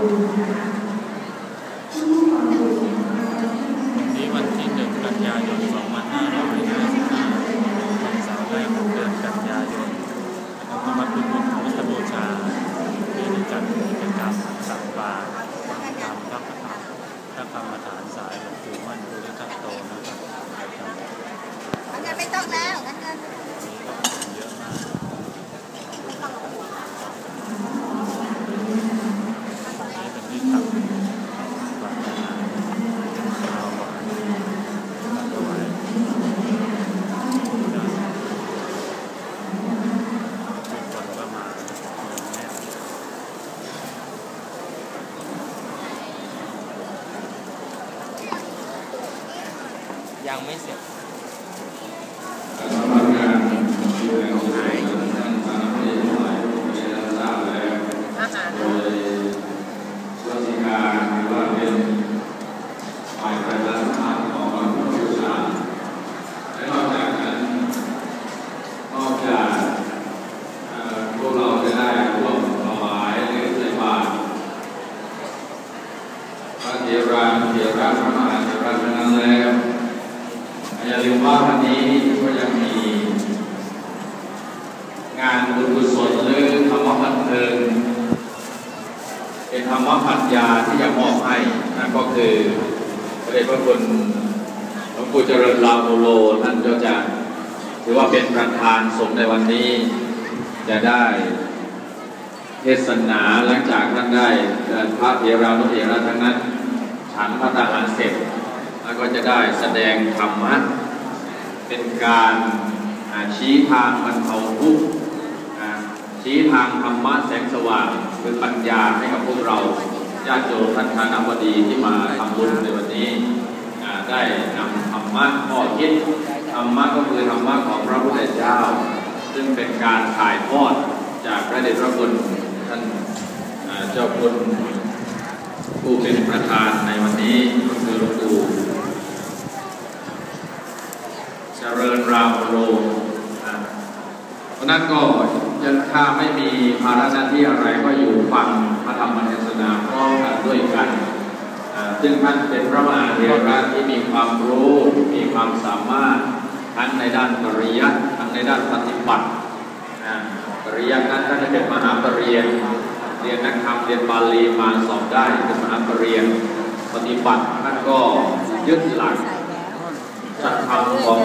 นี้วันที่หนึ่งกันยายน2555วันเสาร์แรกของเดือนกันยายนนะครับวัดพุทธพุทธบูชาที่ได้จัดกิจกรรมตักบาตรฟังธรรมพระธรรมพระกรรมฐานสายหลวงปู่มั่นภูริทัตโตนะครับไม่ต้องแล้วเงินเงิน วันนี้ก็คนเยอะมากนี่เป็นที่ตักบาตรอาหารข้าวหวานตักถวายทุกคนก็มาเนืองแน่น ยังไม่เสร็จ การทำงานที่แรงของท่านท่านทำให้หน่อยได้รับทราบแล้ว อาหาร โดยวัติการหรือว่าเป็นฝ่ายประชาสัมพันธ์ของพระพุทธศาสนาและนอกจาก นั้นนอกจากเอ่อพวกเราจะได้ร่วมถวายหรือใส่บาตรพระเถราเถระพระมหาเถระทั้งนั้นแล้ว อย่าลืมว่าวันนี้ก็ยังมี งานบุญกุศลหรือธรรมบันเทิงเป็นธรรมปัญญาที่จะมอบให้นั่นก็คือพระเดชพระคุณหลวงปู่เจริญลาโมโลท่านก็จะถือว่าเป็นประธานสงในวันนี้จะได้เทศนาหลังจากท่านได้พระเถรานุเถระทั้งนั้น ฉันพระทหารเสร็จ แล้วก็จะได้แสดงธรรมะ เป็นการชี้ทางบรรเทาทุกข์ชี้ทางธรรมะแสงสว่างคือปัญญาให้กับพวกเราญาติโยมท่านคณะบดีที่มาทำบุญในวันนี้ได้นำธรรมะข้อคิดธรรมะก็คือธรรมะของพระพุทธเจ้า ซึ่งเป็นการถ่ายทอดจากพระเดชพระคุณท่านเจ้าคุณผู้เป็นประธานในวันนี้ก็คือหลวงปู่ เจริญรามโรอ่าเพราะนั้นก็ยังถ้าไม่มีภาระหน้าที่อะไรก็อยู่ฟังพระธรรมเทศนาพร้อมกันด้วยกันอ่าซึ่งท่านเป็นพระมหาเถระที่มีความรู้มีความสามารถทั้งในด้านปริยัติทั้งในด้านปฏิบัติอ่าปริยัตินั้นท่านเป็นมหาปรริญญาเรียนนักธรรมเรียนบาลีมาสอบได้เป็นมหาปรริญญาปฏิบัติท่านก็ยึดหลักสัจธรรมของ